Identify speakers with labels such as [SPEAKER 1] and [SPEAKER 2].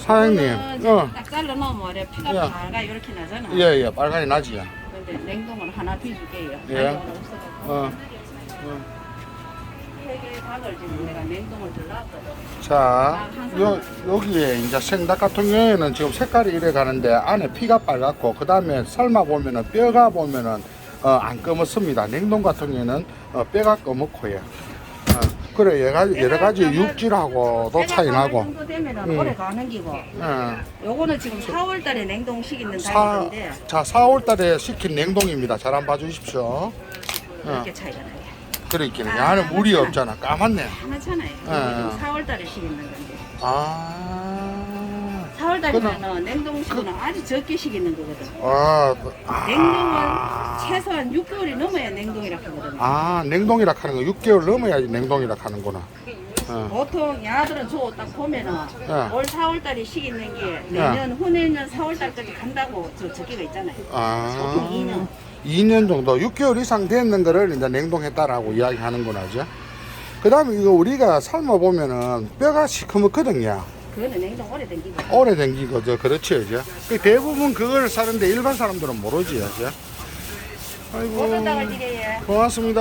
[SPEAKER 1] 사장님,
[SPEAKER 2] 이거는
[SPEAKER 1] 어,
[SPEAKER 2] 딱 잘라 이래 피가
[SPEAKER 1] 야.
[SPEAKER 2] 빨가 이렇게 나잖아.
[SPEAKER 1] 예, 예, 빨간이 나지.
[SPEAKER 2] 근데 냉동을 하나 비줄게요.
[SPEAKER 1] 예.
[SPEAKER 2] 어, 세개 박을 지금 내가 냉동을 들놨거든.
[SPEAKER 1] 자, 요, 여기에 이제 생닭 같은 경우에는 지금 색깔이 이래 가는데 안에 피가 빨갛고, 그 다음에 삶아 보면은 뼈가 보면은 어, 안 검었습니다. 냉동 같은 경우에는 어, 뼈가 검었고요. 어, 그래, 여러 가지, 여러 가지 육질하고도 차이 나고.
[SPEAKER 2] 정도 되면은
[SPEAKER 1] 음.
[SPEAKER 2] 오래 가는 기고.
[SPEAKER 1] 예.
[SPEAKER 2] 요거는 지금 4월 달에 냉동식 있는
[SPEAKER 1] 사,
[SPEAKER 2] 닭인데
[SPEAKER 1] 자, 4월 달에 시킨 냉동입니다. 잘 한번 봐주십시오.
[SPEAKER 2] 이렇게 차이가 나요.
[SPEAKER 1] 그러니까 안에 물이 없잖아. 까맣네.
[SPEAKER 2] 하나잖아요.
[SPEAKER 1] 예.
[SPEAKER 2] 4월 달에 식있는 건데.
[SPEAKER 1] 아,
[SPEAKER 2] 4월 달이면은 냉동식은 아주 적게 식있는 거거든.
[SPEAKER 1] 아,
[SPEAKER 2] 냉동은
[SPEAKER 1] 아,
[SPEAKER 2] 최소한 6개월이 넘어야 냉동이라 하거든요.
[SPEAKER 1] 아, 냉동이라 하는 거 6개월 넘어야지 냉동이라 하는구나. 어.
[SPEAKER 2] 보통 야들은 저딱 보면은
[SPEAKER 1] 예.
[SPEAKER 2] 올 4월달에 식 있는 게 내년 후내년 4월달까지 간다고 저 적기가 있잖아요.
[SPEAKER 1] 아,
[SPEAKER 2] 보통 2년.
[SPEAKER 1] 2년 정도, 6개월 이상 됐는 거를 이제 냉동했다라고 이야기하는구나, 죠. 그 다음에 이거 우리가 삶아 보면은 뼈가 시커멓거든요.
[SPEAKER 2] 그거는 냉동 오래된 기고.
[SPEAKER 1] 오래된 기거죠. 그렇죠, 이제. 그 대부분 그걸 사는데 일반 사람들은 모르지, 이제. 아이고.
[SPEAKER 2] 드려요?
[SPEAKER 1] 고맙습니다.